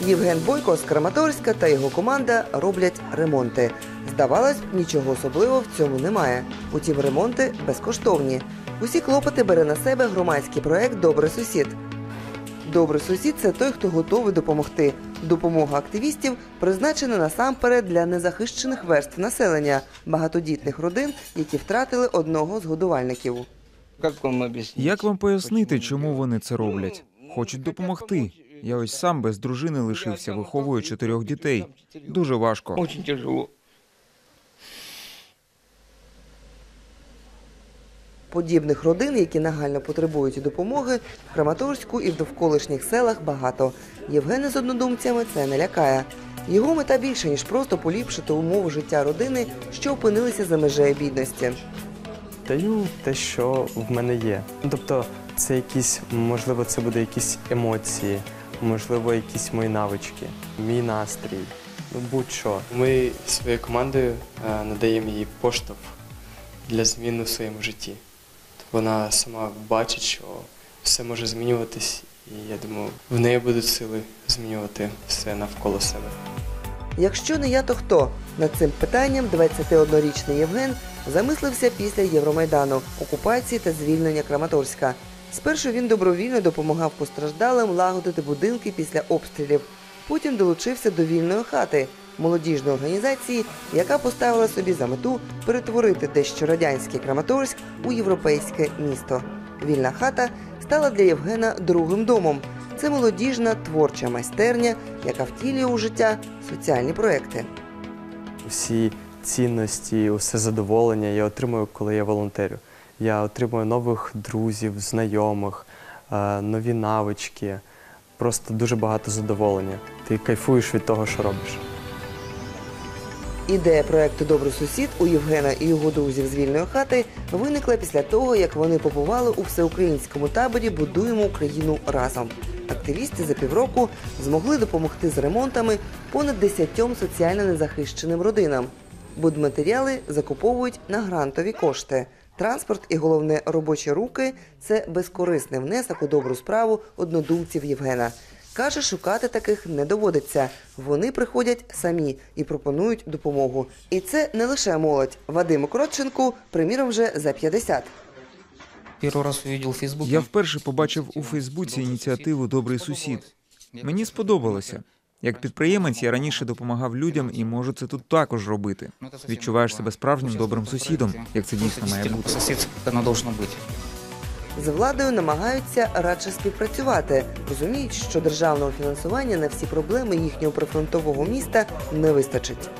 Євген Бойко з Краматорська та його команда роблять ремонти. Здавалось, б, нічого особливого в цьому немає. Утім, ремонти безкоштовні. Усі клопоти бере на себе громадський проект Добрий сусід. Добрий сусід це той, хто готовий допомогти. Допомога активістів призначена насамперед для незахищених верств населення, багатодітних родин, які втратили одного з годувальників. Як вам пояснити, чому вони це роблять? Хочуть допомогти. Я ось сам без дружини лишився, виховую чотирьох дітей. Дуже важко. Очень тяжело. Подібних родин, які нагально потребують допомоги, в Краматорську і в довколишніх селах багато. Євгена з однодумцями це не лякає. Його мета більше, ніж просто поліпшити умови життя родини, що опинилися за межею бідності. Даю те, що в мене є. Тобто, це якісь, можливо, це буде якісь емоції, можливо, якісь мої навички, мій настрій, ну будь-що. Ми своєю командою е, надаємо їй поштовх для змін у своєму житті. Вона сама бачить, що все може змінюватись, і я думаю, в неї будуть сили змінювати все навколо себе. Якщо не я, то хто? Над цим питанням 21-річний Євген замислився після Євромайдану, окупації та звільнення Краматорська. Спершу він добровільно допомагав постраждалим лагодити будинки після обстрілів. Потім долучився до вільної хати молодіжної організації, яка поставила собі за мету перетворити дещо радянський Краматорськ у європейське місто. Вільна хата стала для Євгена другим домом. Це молодіжна творча майстерня, яка втілює у життя соціальні проекти. Всі цінності, усе задоволення я отримую, коли я волонтерю. Я отримую нових друзів, знайомих, е, нові навички, просто дуже багато задоволення. Ти кайфуєш від того, що робиш. Ідея проекту Добрий сусід у Євгена і його друзів з вільної хати виникла після того, як вони побували у всеукраїнському таборі Будуємо Україну разом. Активісти за півроку змогли допомогти з ремонтами понад десятьом соціально незахищеним родинам. Будматеріали закуповують на грантові кошти. Транспорт і головне робочі руки це безкорисний внесок у добру справу однодумців Євгена. Каже, шукати таких не доводиться. Вони приходять самі і пропонують допомогу. І це не лише молодь. Вадиму Кротченку, приміром, вже за 50. Первый раз увидел в Фейсбуке. Я вперше побачив у Фейсбуці ініціативу Добрий сусід. Мені сподобалося. Як підприємець я раніше допомагав людям і можу це тут також робити. Відчуваєш себе справжнім добрим сусідом, як це дійсно має бути. З владою намагаються радше співпрацювати. Розуміють, що державного фінансування на всі проблеми їхнього прифронтового міста не вистачить.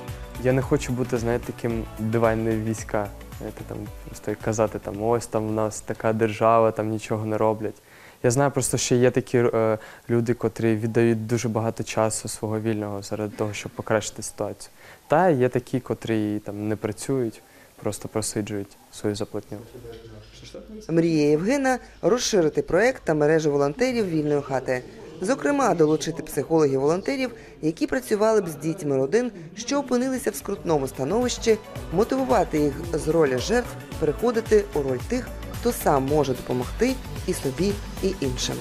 Я не хочу бути, знаєте, таким диванною війська. Знаєте, там просто казати, там ось там в нас така держава, там нічого не роблять. Я знаю просто, що є такі е, люди, котрі віддають дуже багато часу свого вільного заради того, щоб покращити ситуацію. Та є такі, котрі там не працюють, просто просиджують свою заплатню. Мрія Євгена розширити проект та мережу волонтерів вільної хати. Зокрема, долучити психологів-волонтерів, які працювали б з дітьми родин, що опинилися в скрутному становищі, мотивувати їх з ролі жертв переходити у роль тих, хто сам може допомогти і собі, і іншим.